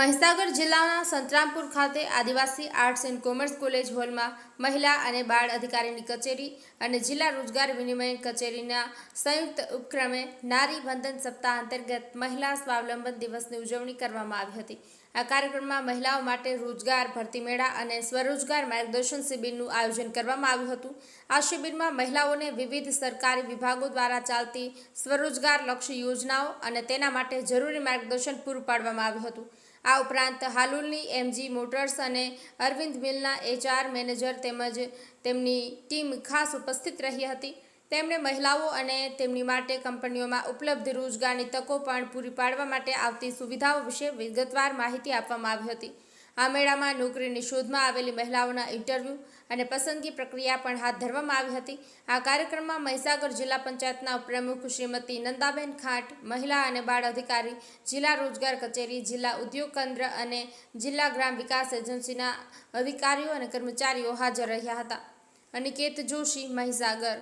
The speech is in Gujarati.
જિલ્લાના સંતરામપુર ખાતે આદિવાસી આર્ટ્સ એન્ડ કોમર્સ કોલેજ હોલમાં મહિલા અને બાળ અધિકારીની કચેરી અને જિલ્લા રોજગાર વિનિમય કચેરીના સંયુક્ત ઉપક્રમે નારી બંધન સપ્તાહ અંતર્ગત મહિલા સ્વાવલંબન દિવસની ઉજવણી કરવામાં આવી હતી. આ કાર્યક્રમમાં મહિલાઓ માટે રોજગાર ભરતી મેળા અને સ્વરોજગાર માર્ગદર્શન શિબિરનું આયોજન કરવામાં આવ્યું હતું. આ શિબિરમાં મહિલાઓને વિવિધ સરકારી વિભાગો દ્વારા ચાલતી સ્વરોજગારલક્ષી યોજનાઓ અને તેના માટે જરૂરી માર્ગદર્શન પૂરું પાડવામાં આવ્યું હતું. આ ઉપરાંત હાલુલની એમજી મોટર્સ અને અરવિંદ મિલના એચઆર મેનેજર તેમજ તેમની ટીમ ખાસ ઉપસ્થિત રહી હતી. તેમણે મહિલાઓ અને તેમની માટે કંપનીઓમાં ઉપલબ્ધ રોજગારની તકો પણ પૂરી પાડવા માટે આવતી સુવિધાઓ વિશે વિગતવાર માહિતી આપવામાં આવી હતી. આ મેળામાં નોકરીની શોધમાં આવેલી મહિલાઓના ઇન્ટરવ્યૂ અને પસંદગી પ્રક્રિયા પણ હાથ ધરવામાં આવી હતી. આ કાર્યક્રમમાં મહીસાગર જિલ્લા પંચાયતના ઉપપ્રમુખ શ્રીમતી નંદાબેન ખાંટ, મહિલા અને બાળ અધિકારી, જિલ્લા રોજગાર કચેરી, જિલ્લા ઉદ્યોગ કેન્દ્ર અને જિલ્લા ગ્રામ વિકાસ એજન્સીના અધિકારીઓ અને કર્મચારીઓ હાજર રહ્યા હતા. અનિકેત જોશી, મહીસાગર.